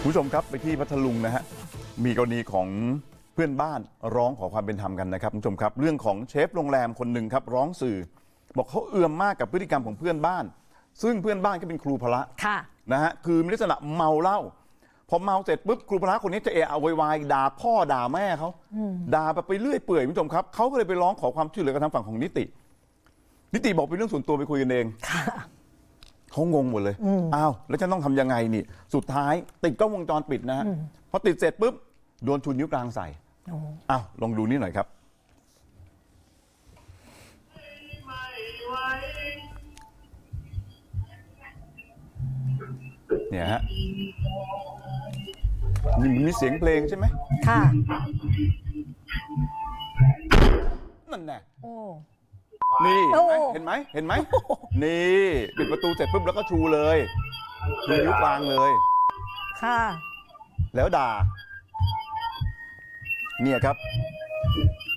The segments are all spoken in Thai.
คุณผู้ชมครับไปที่พัทลุงนะฮะมีกรณีของเพื่อนบ้านร้องขอความเป็นธรรมกันนะครับคุณผู้ชมครับ เรื่องของเชฟโรงแรมคนหนึ่งครับร้องสื่อ บอกเขาเอื่อมมากกับพฤติกรรมของเพื่อนบ้าน ซึ่งเพื่อนบ้านก็เป็นครูพละค่ะ นะฮะคือมีลักษณะเมาเหล้าพอเมาเสร็จปุ๊บครูพละคนนี้จะเอะอะโวยวายด่าพ่อด่าแม่เขาด่าแบบไปเรื่อยเปื่อยคุณผู้ชมครับเขาก็เลยไปร้องขอความช่วยเหลือกับทางฝั่งของนิติ นิติบอกเป็นเรื่องส่วนตัวไปคุยกันเองค่ะ เขางงหมดเลยอ้าวแล้วฉันต้องทำยังไงนี่ สุดท้ายติดกล้องวงจรปิดนะฮะพอติดเสร็จปุ๊บโดนชูนิ้วกลางใส่โอ้อ้าวลองดูนี่หน่อยครับเนี่ยฮะนี่มันมีเสียงเพลงใช่ไหมค่ะนั่นแน่โอ้นี่โอ้เห็นไหมเห็นไหมเห็ นไหมนี่ปิดประตูเสร็จปุ๊บแล้วก็ชูเลยชูนิ้วกลางเลย ค่ะ แล้วด่า เนี่ยครับ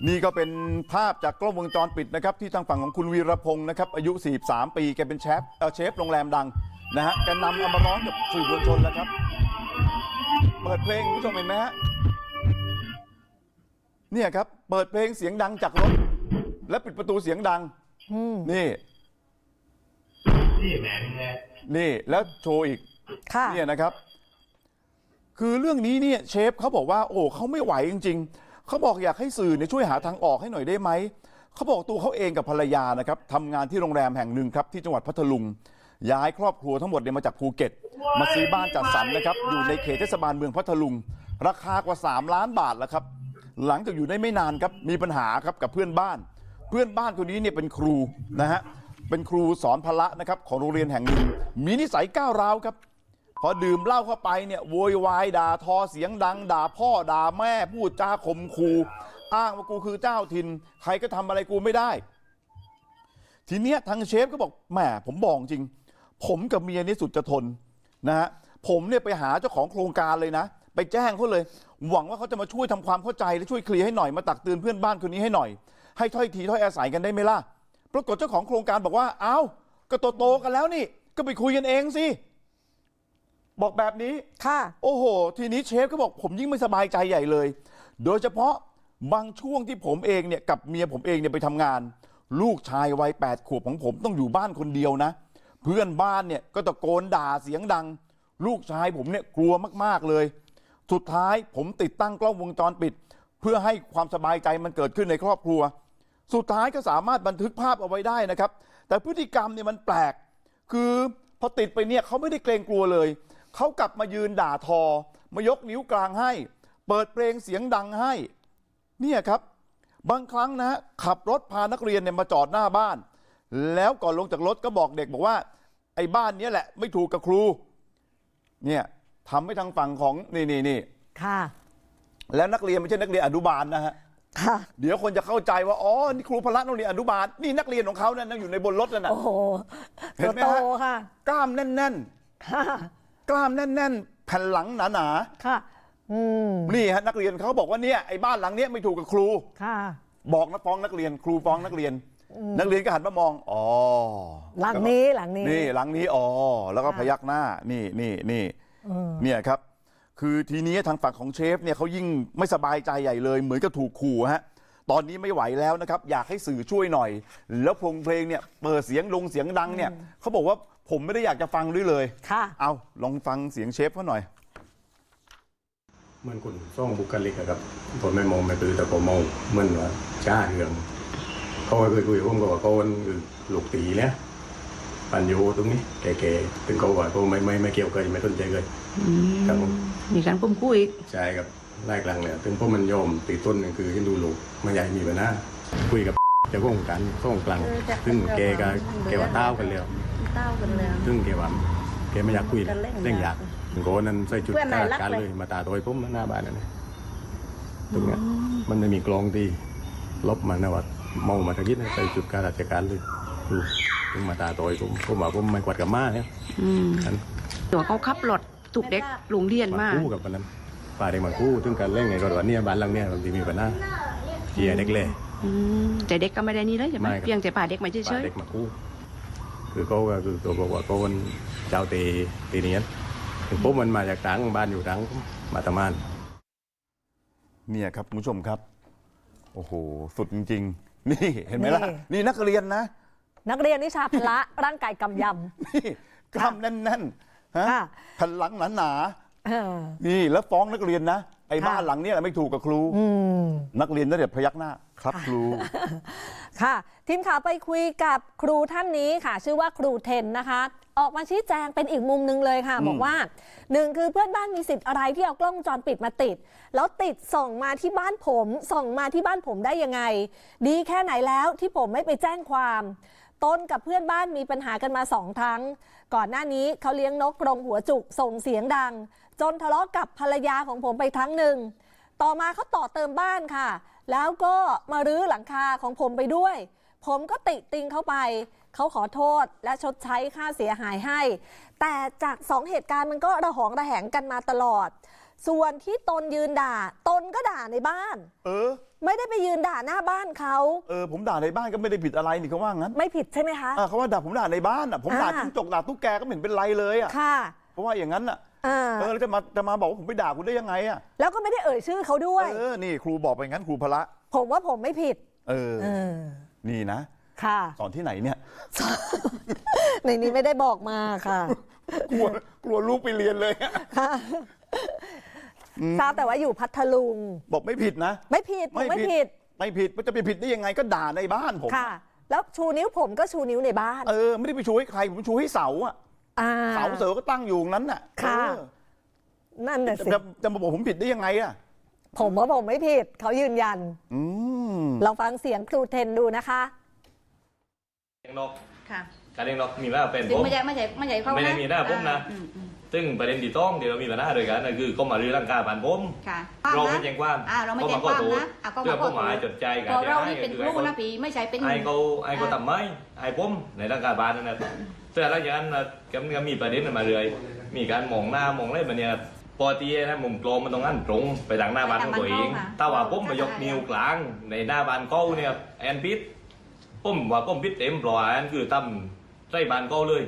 นี่ก็เป็นภาพจากกล้องวงจรปิดนะครับ ที่ทางฝั่งของคุณวีรพงศ์นะครับ อายุ 43 ปีแกเป็นเชฟเอ่อเชฟโรงแรมดังนะฮะแกนำเอามาร้องกับสื่อมวลชนแล้วครับ เปิดเพลงคุณผู้ชมเห็นไหมฮะเนี่ยครับ เปิดเพลงเสียงดังจากรถ และปิดประตูเสียงดัง อืม นี่ นี่แล้วโชว์อีกค่ะ เนี่ยนะครับ คือเรื่องนี้เนี่ยเชฟเขาบอกว่า โอ้เขาไม่ไหวจริง ๆเขาบอกอยากให้สื่อเนี่ยช่วยหาทางออกให้หน่อยได้ไหมเขาบอกตัวเขาเองกับภรรยานะครับทำงานที่โรงแรมแห่งหนึ่งครับที่จังหวัดพัทลุง ย้ายครอบครัวทั้งหมดเนี่ยมาจากภูเก็ต มาซื้อบ้านจัดสรรนะครับ อยู่ในเขตเทศบาลเมืองพัทลุง ราคากว่า 3 ล้านบาทแล้วครับ หลังจากอยู่ได้ไม่นานครับมีปัญหาครับกับเพื่อนบ้าน เพื่อนบ้านคนนี้เนี่ยเป็นครูนะฮะ เป็นครูสอนพละนะครับของโรงเรียนแห่งหนึ่งมีนิสัยก้าวร้าวครับ พอดื่มเหล้าเข้าไปเนี่ยโวยวายด่าทอเสียงดัง ด่าพ่อด่าแม่พูดจาข่มขู่อ้างว่ากูคือเจ้าถิ่นใครก็ทำอะไรกูไม่ได้ ทีเนี้ยทางเชฟก็บอกแหมผมบอกจริง ผมกับเมียนี่สุดจะทนนะฮะผมเนี่ยไปหาเจ้าของโครงการเลยนะ ไปแจ้งเขาเลย หวังว่าเขาจะมาช่วยทำความเข้าใจและช่วยเคลียร์ให้หน่อยมาตักเตือนเพื่อนบ้านคนนี้ให้หน่อย ให้ถ้อยทีถ้อยอาศัยกันได้ไหมล่ะ ปรากฏเจ้าของโครงการบอกว่า เอ้าก็โตๆกันแล้วนี่ ก็ไปคุยกันเองสิ บอกแบบนี้ ค่ะ โอ้โห ทีนี้เชฟก็บอกผมยิ่งไม่สบายใจใหญ่เลย โดยเฉพาะบางช่วงที่ผมเองเนี่ยกับเมียผมเองเนี่ยไปทำงาน ลูกชายวัยแปดขวบของผมต้องอยู่บ้านคนเดียวนะ เพื่อนบ้านเนี่ยก็ตะโกนด่าเสียงดัง ลูกชายผมเนี่ยกลัวมากๆเลย สุดท้ายผมติดตั้งกล้องวงจรปิด เพื่อให้ความสบายใจมันเกิดขึ้นในครอบครัว สุดท้ายก็สามารถบันทึกภาพเอาไว้ได้นะครับ แต่พฤติกรรมเนี่ยมันแปลก คือพอติดไปเนี่ยเขาไม่ได้เกรงกลัวเลย เขากลับมายืนด่าทอ มายกนิ้วกลางให้ เปิดเพลงเสียงดังให้ เนี่ยครับ บางครั้งนะฮะขับรถพานักเรียนเนี่ยมาจอดหน้าบ้าน แล้วก่อนลงจากรถก็บอกเด็กบอกว่า ไอ้บ้านเนี้ยแหละไม่ถูกกับครู เนี่ยทำให้ทางฝั่งของนี่นี่นี่ค่ะ แล้วนักเรียนไม่ใช่นักเรียนอนุบาลนะฮะ ค่ะ เดี๋ยวคนจะเข้าใจว่า อ๋อ นี่ครูพละโรงเรียนอนุบาล นี่นักเรียนของเขานั่นนั่งอยู่ในบนรถนั่นน่ะ โอ้โหเห็นไหมโตฮะๆค่ะ กล้ามแน่น ค่ะ ๆ กล้ามแน่น ๆ แผ่นหลังหนาค่ะ อืม ๆนี่ฮะนักเรียนเขาบอกว่าเนี่ยไอ้บ้านหลังเนี้ยไม่ถูกกับครู ค่ะ บอกนะฟ้องนักเรียน ครูฟ้องนักเรียน นักเรียนก็หันมามองอ๋อหลังนี้หลังนี้ นี่หลังนี้อ๋อแล้วก็ค่ะพยักหน้านี่นี่นี่อืมเนี่ยครับ คือทีนี้ทางฝั่งของเชฟเนี่ยเขายิ่งไม่สบายใจใหญ่เลย เหมือนกับถูกขู่ฮะตอนนี้ไม่ไหวแล้วนะครับ อยากให้สื่อช่วยหน่อย แล้วพงเพลงเนี่ยเปิดเสียงลงเสียงดังเนี่ยเขาบอกว่าผมไม่ได้อยากจะฟังด้วยเลยค่ะเอาลองฟังเสียงเชฟเขาหน่อยเหมือนคุณส่องบุคลิกอะครับผมไม่มองไม่ปือแต่ผมมองเหมือนว่าจ้าเรื่องเขาเคยคุยกับผมก็ว่าเขามันคือลูกตีเนี่ย ปันโยตรงนี้แก่ๆถึงเขาว่าเขาไม่ไม่ไม่เกี่ยวกันไม่สนใจเลยอืมครับผมมีการพุ่มคุยใช่ครับไล่กลางเนี่ยถึงพวกมันยอมตีต้นนี่คือให้ดูลูกมันใหญ่มีปัญหาคุยกับเจ้าของกันส่องกลางซึ่งแกก็แกว่าเต้ากันแล้วเต้ากันแล้วซึ่งแกว่าแกไม่อยากคุยกันเล่นเร่งอยากถึงโกนั้นใส่จุดเพื่อนไหนข้าราชรักการเลยเลยมาตาโดยผมหน้าบ้านนั่นเลยตรงเนี้ยมันไม่มีกลองที่ลบมันนะว่าเมามาทางนี้นะใส่จุดข้าราชการเลยดู ถึงมาตาโดยผมผมว่าผมไม่กวาดกับม้าเนี่ยอืมอันตัวเขาขับรถถูกเด็กโรงเรียนมามาคู่กับวันนั้นป่าเด็กมาคู่ถึงการเล่นไงก็ว่าเนี่ยบ้านหลังเนี่ยบางทีมีปัญหาเกียร์เด็กเลยอืมแต่เด็กก็ไม่ได้นี่เลยใช่ไหมไม่ครับ เพียงแต่ป่าเด็กมาเฉป่าย เด็กมาคู่คือเขาก็คือตัวบอกว่าเขาเป็นเจ้าเตตีเนียนผมมันมาจากตังบ้านอยู่ตังมาตะมาน เนี่ยครับคุณผู้ชมครับ โอ้โห สุดจริง ๆ นี่เห็นไหมล่ะ นี่นี่นักเรียนนะ นักเรียนวิชาพละ ร่างกายกำย นี่กล้ามแน่นๆฮะค่ะแผ่นหลังหนาำเออ ๆนี่แล้วฟ้องนักเรียนนะไอ้ค่ะ บ้านหลังเนี้แหละไม่ถูกกับครู อืม นักเรียนได้แต่พยักหน้าครับครู ค่ะ ทีมข่าวไปคุยกับครูท่านนี้ค่ะ ชื่อว่าครูเทนนะคะ ออกมาชี้แจงเป็นอีกมุมหนึ่งเลยค่ะอืมบอกว่าหนึ่งคือเพื่อนบ้านมีสิทธิ์อะไรที่เอากล้องวงจรปิดมาติด แล้วติดส่องมาที่บ้านผมส่องมาที่บ้านผมได้ยังไง ดีแค่ไหนแล้วที่ผมไม่ไปแจ้งความ ต้นกับเพื่อนบ้านมีปัญหากันมาสองครั้ง ก่อนหน้านี้เขาเลี้ยงนกกรงหัวจุกส่งเสียงดัง จนทะเลาะกับภรรยาของผมไปครั้งหนึ่ง ต่อมาเขาต่อเติมบ้านค่ะ แล้วก็มารื้อหลังคาของผมไปด้วย ผมก็ติติงเขาไป เขาขอโทษและชดใช้ค่าเสียหายให้ แต่จากสองเหตุการณ์มันก็ระหองระแหงกันมาตลอด ส่วนที่ตนยืนด่า ตนก็ด่าในบ้าน เออ ไม่ได้ไปยืนด่าหน้าบ้านเขา เออผมด่าในบ้านก็ไม่ได้ผิดอะไรนี่เขาว่างั้นไม่ผิดใช่ไหมคะ อะเขาว่าด่าผมด่าในบ้านอะผมด่าอ่า จิ้งจกด่าตุ๊กแกก็ไม่เห็นเป็นไรเลยอะค่ะเพราะว่าอย่างนั้นอะอ่าเออแล้วจะมาจะมาบอกว่าผมไปด่าคุณได้ยังไงอะแล้วก็ไม่ได้เอ่ยชื่อเขาด้วย เออนี่ครูบอกไปงั้นครูพละผมว่าผมไม่ผิด เออ เออ นี่นะ ค่ะ สอนที่ไหนเนี่ย ในนี้ไม่ได้บอกมาค่ะ กลัวกลัวลูกไปเรียนเลยอะ ทราบแต่ว่าอยู่พัทลุง บอกไม่ผิดนะ ไม่ผิดผมไม่ผิด ไม่ผิดมันจะไปผิดได้ยังไงก็ด่าในบ้านผมค่ะ แล้วชูนิ้วผมก็ชูนิ้วในบ้าน เออ ไม่ได้ไปชูให้ใคร ผมชูให้เสาอะอ่าเสาเสอก็ตั้งอยู่ตรงนั้นน่ะค่ะเออนั่นน่ะจะสิจะจะมาบอกผมผิดได้ยังไงอะผมว่าผมไม่ผิด เขายืนยันอืมลองฟังเสียงครูเทนดูนะคะเลี้ยงนกค่ะการเลี้ยงนกมีว่าเป็นซึ่ผงมไม่ใช่ไม่ใช่ไม่ใช่เขาไม่ได้นะมีหน้าผมนะอืมอืม ซึ่งประเด็นที่ต้องที่เรามีปัญหาด้วยกันนั่นคือเขามารื้อร่างกายผ่านผมค่ะเราไม่แจ้งความอ่าเราไม่แจ้งความนะอะก็เพื่อมาเป้าหมายจดใจกันพอเราให้นี่เป็นคือครูให้เขานะพี่ไม่ใช่เป็นให้เขาให้เขาอ่าทำไหมให้ผมในร่างกายบานนั่นนะแต่หลังจากนั้นนะก็ก็มีประเด็นมาเรื่อยมีการมองหน้ามองอะไรแบบเนี้ยปกตินะมุมกลมมันตรงนั้นตรงไปทางหน้าบ้านของตัวเองถ้าว่าผมไปยกนิ้วกลางในหน้าบ้านเขาเนี่ยแอนพิษผมว่าผมพิษเต็มปล่อยอันคือตั้มใส่บ้านเขาเลย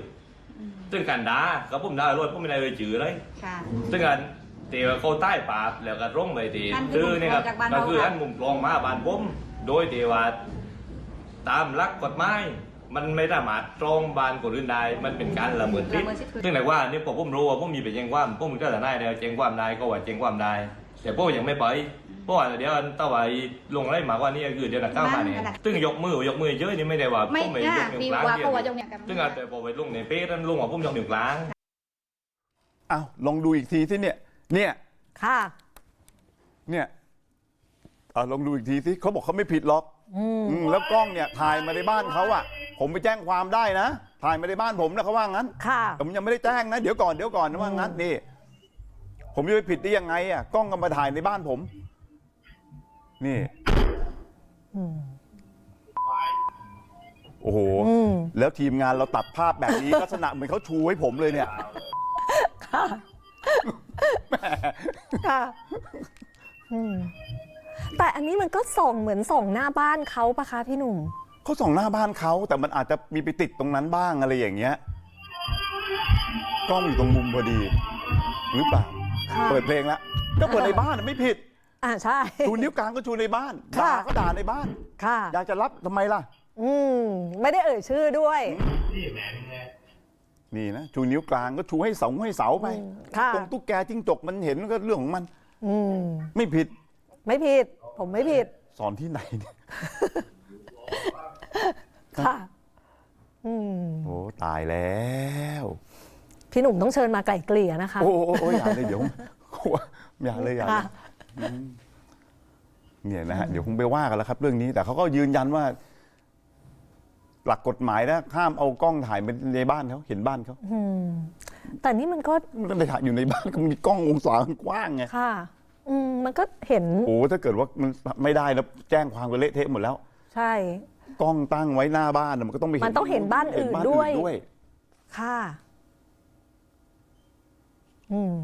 ซึ่งการด่าก็ผมด่ารถผมไม่ได้เลยจือเลยค่ะ ซึ่งการตีว่าเขาใต้ปาบแล้วก็ร่งไปตีอันคือคือนี่ครับมุมกลองจากบ้านก็เรา คือค่ะอันมุมกลองมาบ้านผมโดยที่ว่าตามหลักกฎหมายมันไม่สามารถตรองบ้านคนอื่นได้มันเป็นการละเมิดสิทละธิ์เมิดสิทธิ์ ซึ่งไหนว่านี่พอผมรู้ว่าผมมีไปแจ้งความผมก็จะได้แล้วแจ้งความได้ก็ว่าแจ้งความได้แต่พวกยังไม่ไป เพราะว่าเดี๋ยวถ้าว่าลงอะไรมากกว่านี้คือเดี๋ยวหนักเข้ามาเนี่ยนั่นน่ะซึ่งยกมือยกมือเยอะนี่ไม่ได้ว่าไม่ผมไม่ยน่ากนิ้วพี่กลางว่าเดียเขาวว่าจงเนี่ยซึ่งอาจจะพอไปลงในเฟซนั้นลงว่าผมยกนิ้วกลางอ้าวลองดูอีกทีที่เนี่ย เนี่ยค่ะ เนี่ยเอาลองดูอีกทีสิเขาบอกเขาไม่ผิดหรอกอืมแล้วกล้องเนี่ยถ่ายมาในบ้านเขาอะผมไปแจ้งความได้นะถ่ายมาในบ้านผมนะเขาว่างั้นค่ะแต่ผมยังไม่ได้แจ้งนะ เดี๋ยวก่อนเดี๋ยวก่อนนะว่างั้นนี่ ผมจะไปผิดได้ยังไงอะกล้องก็มาถ่ายในบ้านผม นี่อืมโอ้โหอืมแล้วทีมงานเราตัดภาพแบบนี้ ลักษณะเหมือนเขาชูให้ผมเลยเนี่ย ค่ะค่ะอืมแต่อันนี้มันก็ส่องเหมือนส่องหน้าบ้านเขาปะคะพี่หนุ่มเขาส่องหน้าบ้านเขาแต่มันอาจจะมีไปติดตรงนั้นบ้างอะไรอย่างเงี้ยกล้องอยู่ตรงมุมพอดี หรือเปล่าค่ะเปิดเพลงแล้วก็เปิดในบ้านไม่ผิด อ่าใช่ ชูนิ้วกลางก็ชูในบ้านค่ะ ด่าก็ด่าในบ้าน ค่ะ อยากจะรับทำไมล่ะ อืม ไม่ได้เอ่ยชื่อด้วย นี่นะชูนิ้วกลางก็ชูให้เสาให้เสาไปอืมค่ะ ตรงตุ๊กแกจิ้งจกมันเห็นก็เรื่องของมัน อืม ไม่ผิดไม่ผิด ผมไม่ผิด สอนที่ไหนเนี่ยค่ะ อืม โอ้ตายแล้ว พี่หนุ่มต้องเชิญมาไกล่เกลี่ยนะคะ โอ้โอ้โอ้อย่าเลยเดี๋ยวกลัวอย่าเลยอย่าเลค่ะ ย เนี่ยนะฮะเดี๋ยวคงไปว่ากันแล้วครับ เรื่องนี้ แต่เขาก็ยืนยันว่า หลักกฎหมายนะห้ามเอากล้องถ่ายไปในบ้านเขาเห็นบ้านเขาอืมแต่นี่มันก็มันก็ไปถ่ายอยู่ในบ้านก็มีกล้องวงศากว้างไงค่ะ อืมมันก็เห็นโอ้ถ้าเกิดว่ามันไม่ได้แล้วแจ้งความกันเละเทะหมดแล้ว ใช่ กล้องตั้งไว้หน้าบ้านน่ะมันก็ต้องไปเห็นมันต้องเห็นบ้านอื่นเห็ด้วยด้วย ค่ะ อืม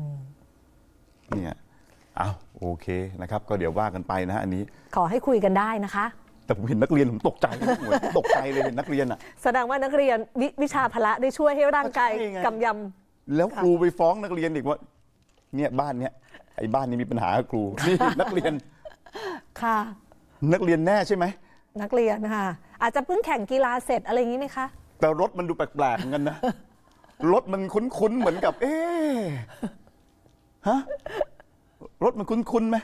เนี่ยเอา โอเคนะครับก็เดี๋ยวว่ากันไปนะฮะอันนี้ ขอให้คุยกันได้นะคะ แต่ผมเห็นนักเรียนผมตกใจนะหมวยตกใจเลยเห็นนักเรียนอะ แสดงว่านักเรียนววิชาพละได้ช่วยให้ร่างกายก็ใช่ไง กำยแล้วครูไปฟ้องนักเรียนอีกว่า เนี่ยบ้านเนี้ยไอ้บ้านนี้มีปัญหากับครูนี่นักเรียนค่ะ นักเรียนแน่ใช่ไหมนักเรียนค่ะ อาจจะเพิ่งแข่งกีฬาเสร็จอะไรอย่างนี้ไหมคะ แต่รถมันดูแปลกๆเหมือนกันนะรถมันคุ้นๆเหมือนกับ เอ๊ะฮะ รถมันคุ้นๆไหม